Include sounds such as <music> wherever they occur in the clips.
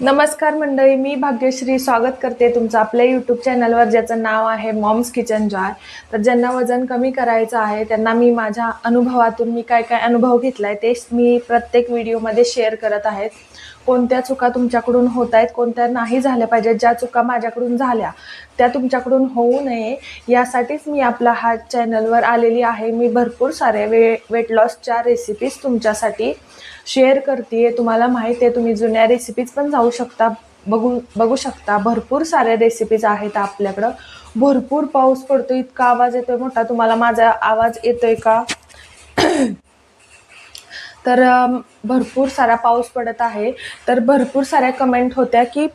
नमस्कार मंडळी मी भाग्यश्री स्वागत करते तुमचं आपल्या यूट्यूब चॅनलवर ज्याचं नाव आहे मॉम्स किचन जॉय तर ज्यांना वजन कमी करायचं आहे त्यांना मी माझ्या अनुभवातून मी काय काय अनुभव घेतला आहे तेच मी प्रत्येक व्हिडिओमध्ये शेअर करत आहेत. कोणत्या चुका तुमच्याकडून होत आहेत कोणत्या नाही झाल्या पाहिजेत ज्या चुका माझ्याकडून झाल्या त्या तुमच्याकडून होऊ नये यासाठीच मी आपला हा चॅनलवर आलेली आहे. मी भरपूर साऱ्या वे वेट लॉसच्या रेसिपीज तुमच्यासाठी शेअर करते तुम्हाला माहिती आहे तुम्ही जुन्या रेसिपीज पण जाऊ शकता बघू बघू शकता. भरपूर साऱ्या रेसिपीज आहेत आपल्याकडं. भरपूर पाऊस पडतो इतका आवाज येतोय मोठा. तुम्हाला माझा आवाज येतोय का? तर भरपूर सारा पाऊस पडत आहे. तर भरपूर साऱ्या कमेंट होत्या की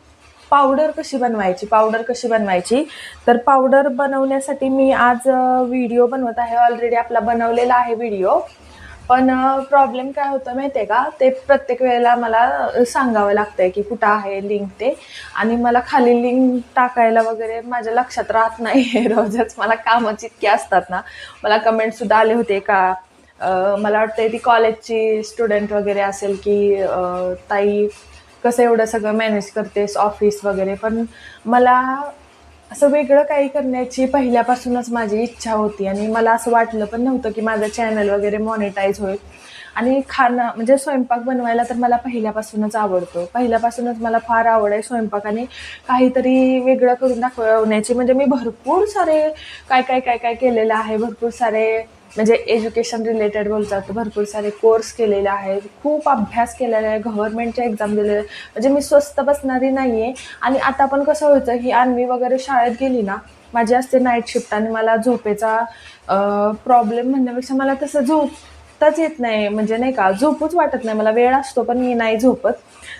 पावडर कशी बनवायची पावडर कशी बनवायची? तर पावडर बनवण्यासाठी मी आज व्हिडिओ बनवत आहे. ऑलरेडी आपला बनवलेला आहे व्हिडिओ पण प्रॉब्लेम काय होतं माहिती आहे का? ते प्रत्येक वेळेला मला सांगावं लागतं आहे की कुठं आहे लिंक ते. आणि मला खाली लिंक टाकायला वगैरे माझ्या लक्षात राहत नाही. आहे <laughs> रोजच मला कामच इतकी असतात ना मला कमेंटसुद्धा आले होते का? मला वाटतं ती कॉलेजची स्टुडंट वगैरे असेल की ताई कसं एवढं सगळं मॅनेज करतेस ऑफिस वगैरे. पण मला असं वेगळं काही करण्याची पहिल्यापासूनच माझी इच्छा होती आणि मला असं वाटलं पण नव्हतं की माझं चॅनल वगैरे मॉनिटाईज होईल. आणि खाणं म्हणजे स्वयंपाक बनवायला तर मला पहिल्यापासूनच आवडतो. पहिल्यापासूनच मला फार आवड आहे स्वयंपाक आणि काहीतरी वेगळं करून दाखवण्याची. म्हणजे मी भरपूर सारे काय काय काय काय केलेलं आहे. भरपूर सारे म्हणजे एज्युकेशन रिलेटेड बोलतात. भरपूर सारे कोर्स केलेले आहेत. खूप अभ्यास केलेला आहे. गव्हर्नमेंटच्या एक्झाम दिलेल्या म्हणजे मी स्वस्त बसणारी नाही आहे आणि आता पण कसं होतं की अन्वी वगैरे शाळेत गेली ना माझी असते नाईट शिफ्ट आणि मला झोपेचा प्रॉब्लेम म्हणण्यापेक्षा मला तसं झोप झोपताच येत नाही म्हणजे नाही का झोपूच वाटत नाही. मला वेळ असतो पण मी नाही झोपत.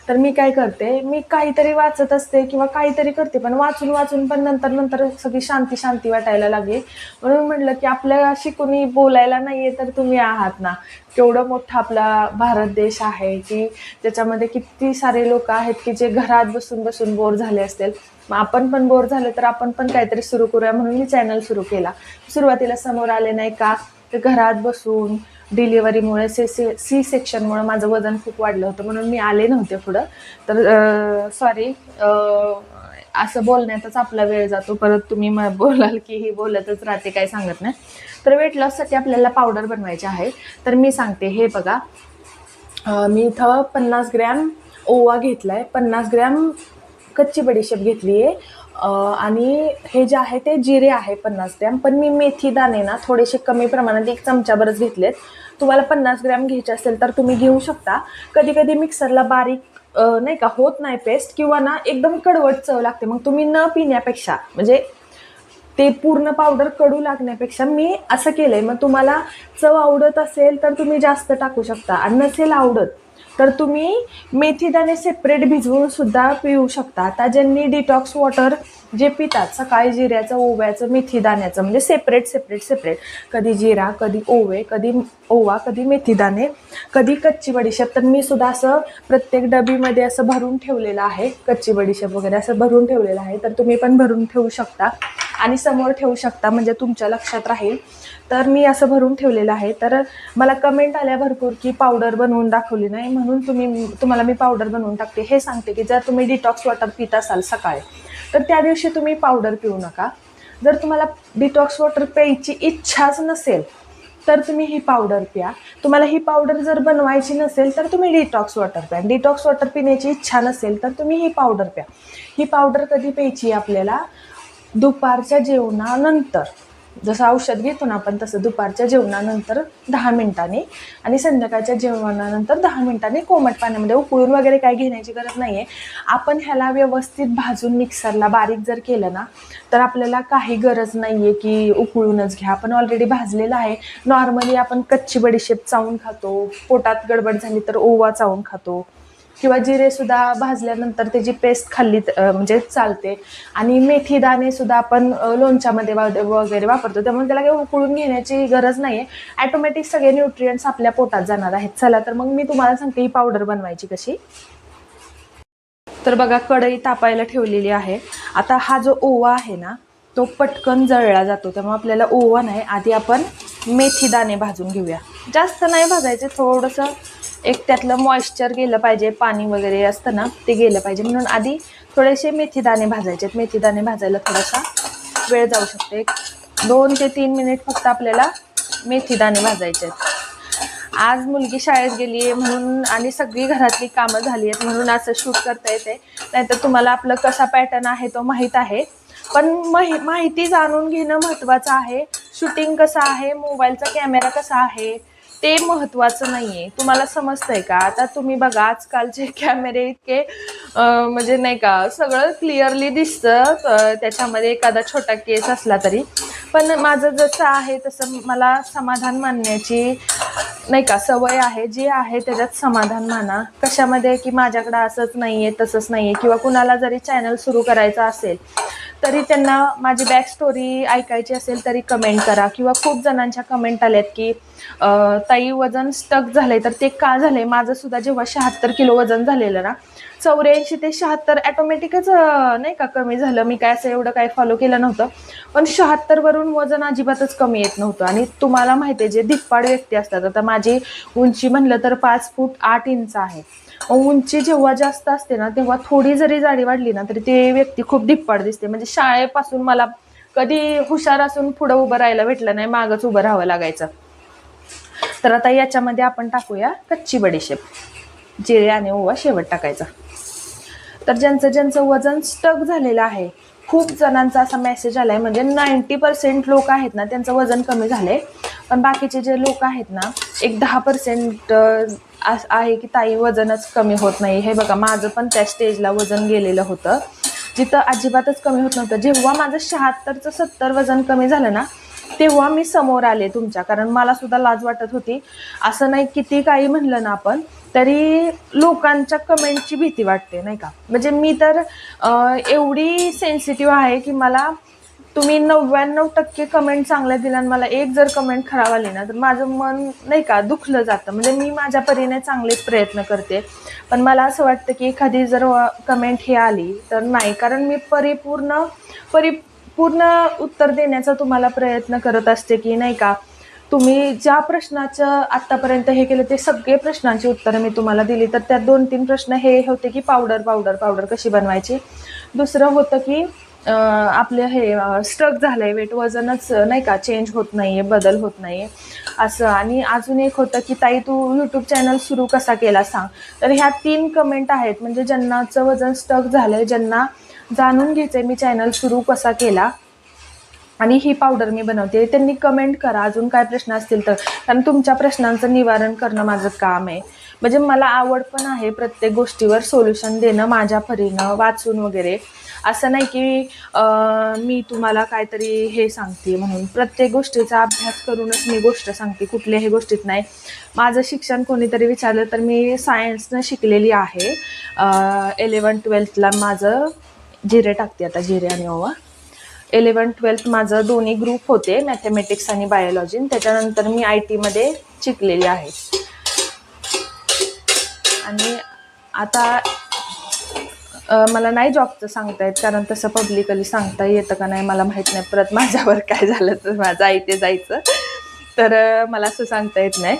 तर मी काय करते मी काहीतरी वाचत असते किंवा काहीतरी करते पण वाचून वाचून पण नंतर नंतर सगळी शांती शांती वाटायला लागली. म्हणून म्हटलं की आपल्याशी कोणी बोलायला नाही आहे तर तुम्ही आहात ना. केवढं मोठा आपला भारत देश आहे की त्याच्यामध्ये किती सारे लोक आहेत की जे घरात बसून बसून बोर झाले असतील. मग आपण पण बोर झालं तर आपण पण काहीतरी सुरू करूया म्हणून मी चॅनल सुरू केला. सुरुवातीला समोर आले नाही का ते घरात बसून डिलिव्हरीमुळे से से सी सेक्शनमुळे माझं वजन खूप वाढलं होतं म्हणून मी आले नव्हते पुढं. तर सॉरी असं बोलण्यातच आपला वेळ जातो. परत तुम्ही म बोलाल की ही बोलतच राहते काय सांगत नाही. तर वेट लॉससाठी आपल्याला पावडर बनवायची आहे तर मी सांगते हे बघा. मी इथं पन्नास ग्रॅम ओवा घेतला आहे पन्नास ग्रॅम कच्ची बडीशेप घेतली आहे आणि हे जे आहे ते जिरे आहे पन्नास ग्रॅम. पण मी मेथी दाणे ना थोडेसे कमी प्रमाणात एक चमच्याबरच घेतलेत. तुम्हाला पन्नास ग्रॅम घ्यायचे असेल तर तुम्ही घेऊ शकता. कधी कधी मिक्सरला बारीक नाही का होत नाही पेस्ट किंवा ना एकदम कडवट चव लागते. मग तुम्ही न पिण्यापेक्षा म्हणजे ते पूर्ण पावडर कडू लागण्यापेक्षा मी असं केलं आहे मग तुम्हाला चव आवडत असेल तर तुम्ही जास्त टाकू शकता. आणि नसेल आवडत तर तुम्ही मेथीदाणे सेपरेट भिजवून सुद्धा पिऊ शकता. आता ज्यांनी डिटॉक्स वॉटर जे पितात सकाळी जिऱ्याचं ओव्याचं मेथीदाण्याचं म्हणजे सेपरेट सेपरेट सेपरेट कधी जिरा कधी ओवे कधी ओवा कधी मेथीदाणे कधी कच्ची बडीशेप. तर मी सुद्धा असं प्रत्येक डबीमध्ये असं भरून ठेवलेलं आहे. कच्ची बडीशेप वगैरे असं भरून ठेवलेलं आहे. तर तुम्ही पण भरून ठेवू शकता. आणि समोर ठेवू शकता म्हणजे तुमच्या लक्षात राहील. तर मी असं भरून ठेवलेलं आहे. तर मला कमेंट आल्या भरपूर की पावडर बनवून दाखवली नाही म्हणून तुम्ही तुम्हाला मी पावडर बनवून टाकते. हे सांगते की जर तुम्ही डिटॉक्स वॉटर पित असाल सकाळी तर त्या दिवशी तुम्ही पावडर पिऊ नका. जर तुम्हाला डिटॉक्स वॉटर प्यायची इच्छाच नसेल तर तुम्ही ही पावडर प्या. तुम्हाला ही पावडर जर बनवायची नसेल तर तुम्ही डिटॉक्स वॉटर प्या. डिटॉक्स वॉटर पिण्याची इच्छा नसेल तर तुम्ही ही पावडर प्या. ही पावडर कधी प्यायची आपल्याला? दुपारच्या जेवणानंतर जसं औषध घेतो ना आपण तसं दुपारच्या जेवणानंतर दहा मिनिटांनी आणि संध्याकाळच्या जेवणानंतर दहा मिनिटांनी कोमट पाण्यामध्ये म्हणजे उकळून वगैरे काय घेण्याची गरज नाही आहे आपण ह्याला व्यवस्थित भाजून मिक्सरला बारीक जर केलं ना तर आपल्याला काही गरज नाही आहे की उकळूनच घ्या. आपण ऑलरेडी भाजलेलं आहे. नॉर्मली आपण कच्ची बडीशेप चावून खातो. पोटात गडबड झाली तर ओवा चावून खातो. किंवा जिरेसुद्धा भाजल्यानंतर त्याची पेस्ट खाल्ली म्हणजे चालते. आणि मेथी दाणे सुद्धा आपण लोणच्यामध्ये वा- वगैरे वापरतो. त्यामुळे त्याला काही उकळून घेण्याची गरज नाही आहे ॲटोमॅटिक सगळे न्यूट्रियंट्स आपल्या पोटात जाणार आहेत. चला तर मग मी तुम्हाला सांगते ही पावडर बनवायची कशी. तर बघा कढई तापायला ठेवलेली आहे. आता हा जो ओवा आहे ना तो पटकन जळला जातो. त्यामुळे आपल्याला ओवा नाही. आधी आपण मेथी दाणे भाजून घेऊया. जास्त नाही भाजायचे थोडंसं एक त्यातलं मॉइश्चर गेलं पाहिजे पाणी वगैरे असतं ना ते गेलं पाहिजे. म्हणून आधी थोडेसे मेथीदाणे भाजायचे मेथीदाणे भाजायला थोडासा वेळ जाऊ शकते. एक दोन ते तीन मिनिट फक्त आपल्याला मेथीदाणे भाजायचे आहेत. आज मुलगी शाळेत गेली आहे म्हणून आणि सगळी घरातली कामं झाली आहेत म्हणून असं शूट करता येते. नाहीतर तुम्हाला आपलं कसा पॅटर्न आहे तो माहीत आहे. पण माहि माहिती जाणून घेणं महत्त्वाचं आहे. शूटिंग कसं आहे? मोबाईलचा कॅमेरा कसा आहे? ते महत्त्वाचं नाही आहे तुम्हाला समजतंय का? आता तुम्ही बघा आजकालचे <laughs> कॅमेरे इतके म्हणजे नाही का सगळं क्लिअरली दिसतं. त्याच्यामध्ये एखादा छोटा केस असला तरी. पण माझं जसं आहे तसं मला समाधान मानण्याची नाही का सवय आहे. जी आहे त्याच्यात समाधान माना. कशामध्ये की माझ्याकडं असंच नाही आहे तसंच नाही आहे किंवा कुणाला जरी चॅनल सुरू करायचं असेल तरी त्यांना माझी बॅक स्टोरी ऐकायची असेल तरी कमेंट करा. किंवा खूप जणांच्या कमेंट आल्यात की ताई वजन स्टक झालंय तर ते का झालंय? माझं सुद्धा जेव्हा शहात्तर किलो वजन झालेलं ना चौऱ्याऐंशी ते शहात्तर ॲटोमॅटिकच नाही का कमी झालं. मी काय असं एवढं काय फॉलो केलं नव्हतं. पण शहात्तरवरून वजन अजिबातच कमी येत नव्हतं. आणि तुम्हाला माहिती आहे जे धिप्पाड व्यक्ती असतात आता माझी उंची म्हणलं तर पाच फूट आठ इंच आहे. उंची जेव्हा जास्त असते ना तेव्हा थोडी जरी जाडी वाढली ना तरी ते व्यक्ती खूप धिप्पाड दिसते. म्हणजे शाळेपासून मला कधी हुशार असून पुढं उभं राहायला भेटलं नाही मागच उभं राहावं लागायचं. तर आता याच्यामध्ये आपण टाकूया कच्ची बडीशेप जिरे आणि ओवा शेवट टाकायचा. तर ज्यांचं ज्यांचं वजन स्टक झालेलं आहे खूप जणांचा असा मेसेज आलाय म्हणजे नाईंटी पर्सेंट लोक आहेत ना त्यांचं वजन कमी झालंय. पण बाकीचे जे लोक आहेत ना एक दहा पर्सेंट आहे की ताई वजनच कमी होत नाही. हे बघा माझं पण त्या स्टेजला वजन गेलेलं होतं. जिथं अजिबातच कमी होत नव्हतं. जेव्हा माझं शहात्तरचं सत्तर वजन कमी झालं ना तेव्हा मी समोर आले तुमच्या. कारण मला सुद्धा लाज वाटत होती. असं नाही किती काही म्हणलं ना आपण तरी लोकांच्या कमेंटची भीती वाटते नाही का? म्हणजे मी तर एवढी सेन्सिटिव्ह आहे की मला तुम्ही नव्याण्णव टक्के कमेंट चांगल्या दिल्या आणि मला एक जर कमेंट खराब आली ना तर माझं मन नाही का दुखलं जातं. म्हणजे मी माझ्या परीने चांगलेच प्रयत्न करते. पण मला असं वाटतं की एखादी जर कमेंट ही आली तर नाही. कारण मी परिपूर्ण परिपूर्ण उत्तर देण्याचा तुम्हाला प्रयत्न करत असते की नाही का तुम्ही ज्या प्रश्नाचं आत्तापर्यंत हे केलं ते सगळे प्रश्नांची उत्तरं मी तुम्हाला दिली. तर त्यात दोन तीन प्रश्न हे होते की पावडर पावडर पावडर कशी बनवायची? दुसरं होतं की आपलं हे स्ट्रक झालं आहे वेट वजनच नाही का चेंज होत नाही आहे बदल होत नाही आहे असं आणि अजून एक होतं की ताई तू यूट्यूब चॅनल सुरू कसा केला सांग? तर ह्या तीन कमेंट आहेत. म्हणजे ज्यांनाचं वजन स्टक झालं आहे ज्यांना जाणून घ्यायचंय मी चॅनल सुरू कसा केला. आणि ही पावडर मी बनवते. त्यांनी कमेंट करा अजून काय प्रश्न असतील तर. कारण तुमच्या प्रश्नांचं निवारण करणं माझं काम आहे. म्हणजे मला आवड पण आहे प्रत्येक गोष्टीवर सोल्युशन देणं माझ्या परीनं वाचून वगैरे. असं नाही की मी तुम्हाला काहीतरी हे सांगते म्हणून. प्रत्येक गोष्टीचा अभ्यास करूनच मी गोष्ट सांगते कुठल्याही गोष्टीत नाही. माझं शिक्षण कोणीतरी विचारलं तर मी सायन्सनं शिकलेली आहे. इलेवन ट्वेल्थला माझं जिरे टाकते आता जिरे आणि ओवा. इलेवन ट्वेल्थ माझं दोन्ही ग्रुप होते मॅथमॅटिक्स आणि बायोलॉजी त्याच्यानंतर मी आय टीमध्ये शिकलेली आहे. आणि आता मला नाही जॉबचं सांगता येत कारण तसं पब्लिकली सांगता येतं का नाही मला माहीत नाही. परत माझ्यावर काय झालं तर माझं आई ते जायचं. तर मला असं सांगता येत नाही.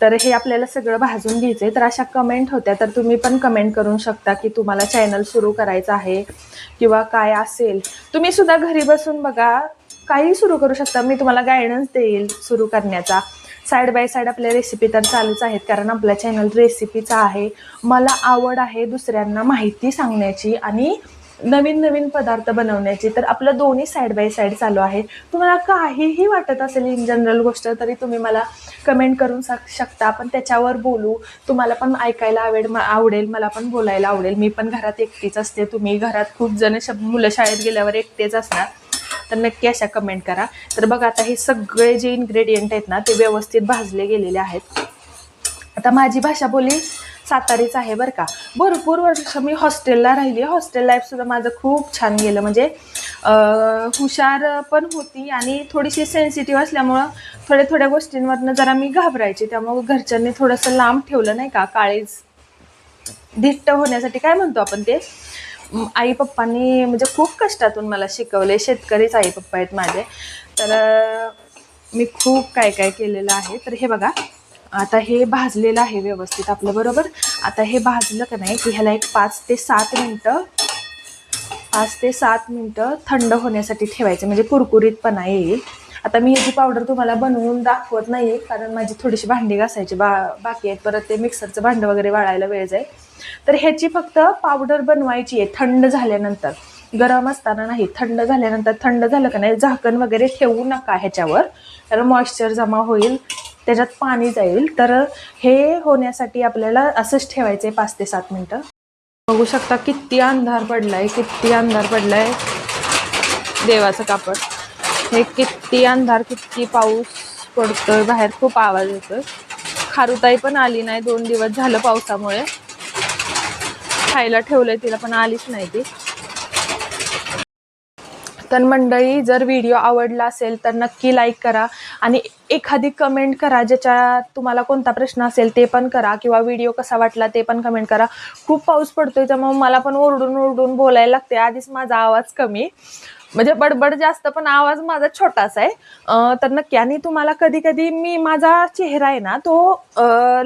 तर हे आपल्याला सगळं भाजून घ्यायचं आहे तर अशा कमेंट होत्या. तर तुम्ही पण कमेंट करू शकता की तुम्हाला चॅनल सुरू करायचं आहे किंवा काय असेल. तुम्ही सुद्धा घरी बसून बघा. काही सुरू करू शकता. मी तुम्हाला गायडन्स देईल सुरू करण्याचा. साईड बाय साईड आपल्या रेसिपी तर चालूच आहेत कारण आपला चॅनल रेसिपीचा आहे. मला आवड आहे दुसऱ्यांना माहिती सांगण्याची आणि नवीन नवीन पदार्थ बनवण्याची. तर आपलं दोन्ही साईड बाय साईड चालू आहे. तुम्हाला काहीही वाटत असेल इन जनरल गोष्ट तरी तुम्ही मला कमेंट करून शक शकता. आपण त्याच्यावर बोलू. तुम्हाला पण ऐकायला आवड म- आवडेल मला पण बोलायला आवडेल. मी पण घरात एकटीच असते. तुम्ही घरात खूप जण शब मुलं शाळेत गेल्यावर एकटेच असणार. तर नक्की अशा कमेंट करा. तर बघा आता हे सगळे जे इन्ग्रेडियंट आहेत ना ते व्यवस्थित भाजले गेलेले आहेत. आता माझी भाषा बोली सातारीच आहे बरं का. भरपूर वर्ष मी हॉस्टेलला राहिली. हॉस्टेल लाईफसुद्धा माझं खूप छान गेलं. म्हणजे हुशार पण होती आणि थोडीशी सेन्सिटिव्ह असल्यामुळं थोड्या थोड्या गोष्टींवरनं जरा मी घाबरायची. त्यामुळं घरच्यांनी थोडंसं लांब ठेवलं नाही का? काळीज धिट्ट होण्यासाठी काय म्हणतो आपण ते? आई पप्पांनी म्हणजे खूप कष्टातून मला शिकवले. शेतकरीच आई पप्पा आहेत माझे. तर मी खूप काय काय केलेलं आहे. तर हे बघा आता हे भाजलेलं आहे व्यवस्थित आपलं बरोबर? आता हे भाजलं का नाही की ह्याला एक पाच ते सात मिनटं पाच ते सात मिनटं थंड होण्यासाठी ठेवायचं. म्हणजे कुरकुरीतपणा येईल आता मी याची पावडर तुम्हाला बनवून दाखवत नाही कारण माझी थोडीशी भांडी घासायची बा बाकी आहेत. परत ते मिक्सरचं भांडं वगैरे वाळायला वेळ जाईल. तर ह्याची फक्त पावडर बनवायची आहे थंड झाल्यानंतर. गरम असताना नाही थंड झाल्यानंतर थंड झालं का नाही झाकण वगैरे ठेवू नका ह्याच्यावर. कारण मॉइश्चर जमा होईल त्याच्यात पाणी जाईल. तर हे होण्यासाठी आपल्याला असंच ठेवायचं आहे पाच ते सात मिनटं. बघू शकता किती अंधार पडला आहे किती अंधार पडला आहे देवाचं कापड. हे किती अंधार किती पाऊस पडतोय बाहेर खूप आवाज येतोय. खारुताई पण आली नाही दोन दिवस झालं पावसामुळे. खायला ठेवलंय तिला पण आलीच नाही ती. तर मंडळी जर व्हिडिओ आवडला असेल तर नक्की लाईक करा आणि एखादी कमेंट करा ज्याच्या तुम्हाला कोणता प्रश्न असेल ते पण करा किंवा व्हिडिओ कसा वाटला ते पण कमेंट करा. खूप पाऊस पडतोय त्यामुळे मला पण ओरडून ओरडून बोलायला लागते आधीच माझा आवाज कमी. म्हणजे बडबड जास्त पण आवाज माझा छोटासा आहे. तर नक्की आणि तुम्हाला कधी कधी मी माझा चेहरा आहे ना तो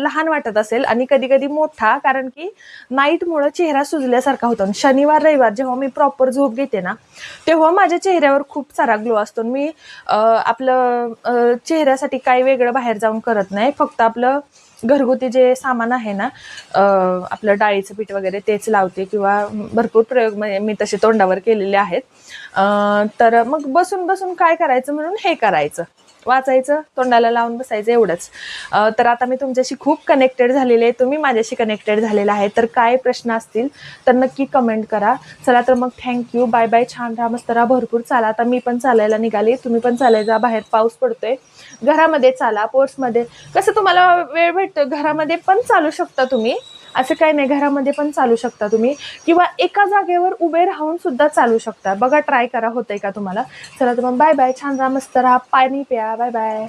लहान वाटत असेल आणि कधी कधी मोठा कारण की नाईटमुळं चेहरा सुजल्यासारखा होतो. आणि शनिवार रविवार जेव्हा मी प्रॉपर झोप घेते ना तेव्हा माझ्या चेहऱ्यावर खूप सारा ग्लो असतो. आणि मी आपलं चेहऱ्यासाठी काही वेगळं बाहेर जाऊन करत नाही. फक्त आपलं घरगुती जे सामान आहे ना आपलं डाळीचं पीठ वगैरे तेच लावते किंवा भरपूर प्रयोग म्हणजे मी तसे तोंडावर केलेले आहेत. तर मग बसून बसून काय करायचं म्हणून हे करायचं. वाचायचं तोंडाला लावून बसायचं एवढंच. तर आता मी तुमच्याशी खूप कनेक्टेड झालेले आहे. तुम्ही माझ्याशी कनेक्टेड झालेला आहे. तर काय प्रश्न असतील तर नक्की कमेंट करा. चला तर मग थँक्यू बाय बाय छान राहा मस्त राहा. भरपूर चाला. आता मी पण चालायला निघाली. तुम्ही पण चालायचा बाहेर पाऊस पडतोय. घरामध्ये चाला पोर्ट्समध्ये. कसं तुम्हाला वेळ भेटतो घरामध्ये पण चालू शकता तुम्ही. असं काही नाही घरामध्ये पण चालू शकता तुम्ही. किंवा एका जागेवर उभे राहून सुद्धा चालू शकता. बघा ट्राय करा होतंय का तुम्हाला? चला तर मग बाय बाय छान राहा मस्त राहा. पाणी प्या. Bye bye